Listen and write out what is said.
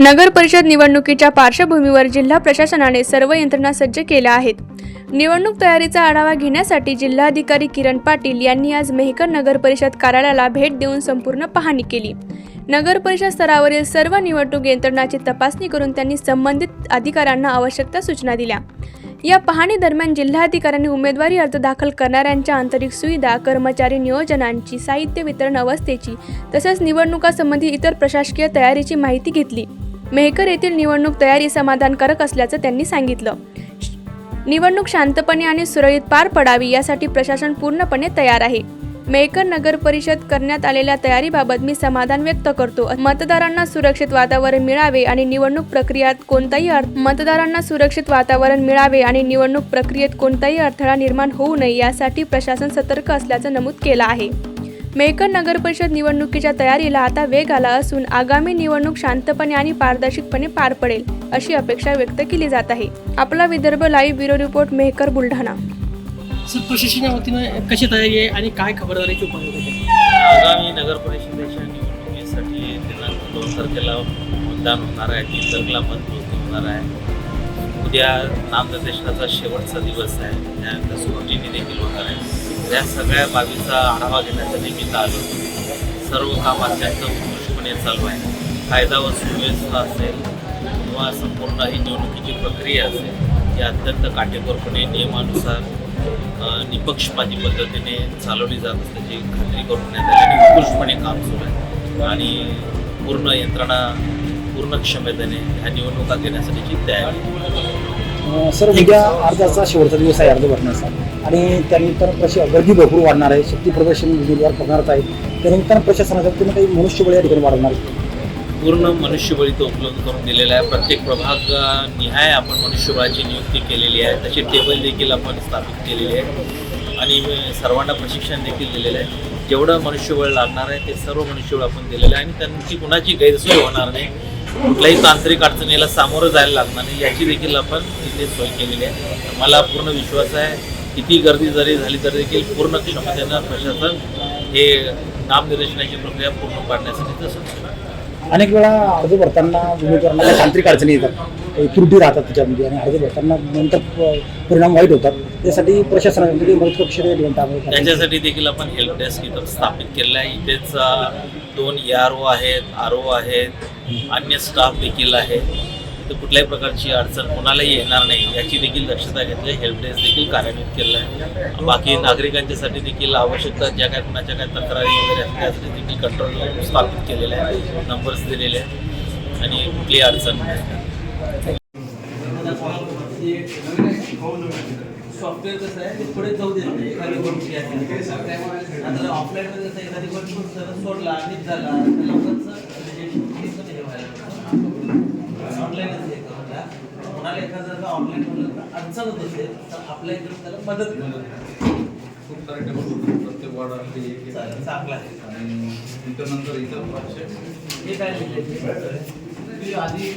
नगर परिषद निवडणुकीच्या पार्श्वभूमीवर जिल्हा प्रशासनाने सर्व यंत्रणा सज्ज केल्या आहेत. निवडणूक तयारीचा आढावा घेण्यासाठी जिल्हाधिकारी किरण पाटील यांनी आज मेहकर नगर परिषद कार्यालयाला भेट देऊन संपूर्ण पाहणी केली. नगर परिषद स्तरावरील सर्व निवडणूक यंत्रणाची तपासणी करून त्यांनी संबंधित अधिकाऱ्यांना आवश्यक सूचना दिल्या. या पाहणी दरम्यान जिल्हाधिकाऱ्यांनी उमेदवारी अर्ज दाखल करणाऱ्यांच्या आंतरिक सुविधा कर्मचारी नियोजनांची साहित्य वितरण अवस्थेची तसेच निवडणुकासंबंधी इतर प्रशासकीय तयारीची माहिती घेतली. मेहकर येथील निवडणूक तयारी समाधानकारक असल्याचं त्यांनी सांगितलं. निवडणूक शांतपणे आणि सुरळीत पार पडावी यासाठी प्रशासन पूर्णपणे तयार आहे. मेहकर नगर परिषद करण्यात आलेल्या तयारीबाबत मी समाधान व्यक्त करतो. मतदारांना सुरक्षित वातावरण मिळावे आणि निवडणूक प्रक्रियेत कोणताही अर्थ मतदारांना सुरक्षित वातावरण मिळावे आणि निवडणूक प्रक्रियेत कोणताही अडथळा निर्माण होऊ नये यासाठी प्रशासन सतर्क असल्याचं नमूद केलं आहे. मेहकर नगर परिषद निवडणुकीच्या तयारीला आता वेग आला असून आगामी निवडणूक शांतपणे आणि पारदर्शकपणे पार पडेल अशी अपेक्षा व्यक्त केली जात आहे. आपला Vidarbha live bureau report Mehkar Buldhana. प्रशासनाच्या वतीनं कशी तयारी आहे आणि काय खबरदारीचे उपाय होते? आगामी नगर परिषदेच्या निवडणुकीसाठी दिनांक दोन तारखेला मतदान होणार आहे तीन तारखेला मतमोजणी होणार आहे. उद्या नामनिर्देशनाचा शेवटचा दिवस आहे. त्यानंतर स्क्रुटिनी देखील होणार आहे. या सगळ्या बाबीचा आढावा घेण्यासाठी निमित्त आलो. सर्व काम अत्यंत उत्कृष्टपणे चालू आहे. कायदा व सुव्यवस्था असेल किंवा संपूर्ण ही निवडणुकीची प्रक्रिया असेल ती अत्यंत काटेकोरपणे नियमानुसार निपक्षपाती पद्धतीने चालवली जात असल्याची खात्री करून घेण्यात आली. आणि उत्कृष्टपणे काम सुरू आहे. आणि पूर्ण यंत्रणा पूर्ण क्षमतेने ह्या निवडणुका घेण्यासाठीची तयारी. सर उद्या अर्जाचा शेवटचा दिवस आहे अर्ज भरण्याचा. आणि त्यानिमित्तानं प्रश गर्दी भरपूर वाढणार आहे. शक्ती प्रदर्शन उमेदवार करणारच आहे त्यानिमित्तानं प्रशासनाच्या वतीनं काही मनुष्यबळ या ठिकाणी वाढवणार आहे पूर्ण मनुष्यबळी तो उपलब्ध करून दिलेला आहे. प्रत्येक प्रभाग निहाय आपण मनुष्यबळाची नियुक्ती केलेली आहे. तशी टेबल देखील आपण स्थापित केलेली आहे. आणि सर्वांना प्रशिक्षण देखील दिलेलं आहे. जेवढं मनुष्यबळ लागणार आहे ते सर्व मनुष्यबळ आपण दिलेलं आहे. आणि त्यांची कुणाची गैरसोय होणार नाही कुठल्याही तांत्रिक अडचणीला सामोरं जायला लागणार नाही. याची देखील आपण तिथे सोय केलेली आहे. मला पूर्ण विश्वास आहे. किती गर्दी जरी झाली तरी देखील पूर्ण क्षमतेनं प्रशासन हे नामनिर्देशनाची प्रक्रिया पूर्ण पाडण्यासाठी ते सक्षम आहे. अनेक वेळा अर्ज भरताना उमेदवारांना तांत्रिक अडचणी येतात. त्रुटी राहतात त्याच्यामध्ये आणि अर्ज भरताना नंतर परिणाम वाईट होतात. त्यासाठी प्रशासनाने काही मदत काय? त्याच्यासाठी देखील आपण हेल्प डेस्क इथं स्थापित केलेलं आहे. इथेच दोन ए आर ओ आहेत आर ओ आहेत अन्य स्टाफ देखील आहे तर कुठल्याही प्रकारची अडचण कोणालाही येणार नाही याची देखील दक्षता घेतली हेल्प डेस्क देखील कार्यान्वित केलं आहे बाकी नागरिकांच्यासाठी देखील आवश्यकता ज्या काय कुणाच्या काय तक्रारी वगैरे असतील त्यासाठी देखील कंट्रोल स्थापित केलेले आहे नंबर्स दिलेले आहेत. आणि कुठलीही अडचण नाही. सॉफ्टवेअर कसं आहे ते पुढे जाऊ देत नाही. एखादी गोष्टी आहे. आता ऑफलाईनमध्ये कसं एखादी गोष्ट सोडला आणि झाला तर लवकरच ऑनलाईनच हे करून द्या कोणाला एखादं ऑनलाईन म्हणलं तर अडचण होत असेल तर आपल्या इकडे त्याला मदत मिळते खूप सारे टेबल होते. प्रत्येक वॉर्ड आपली एक चांगलं आहे. आणि त्याच्यानंतर इतर पक्ष हे काय लिहिलंय? हे आधी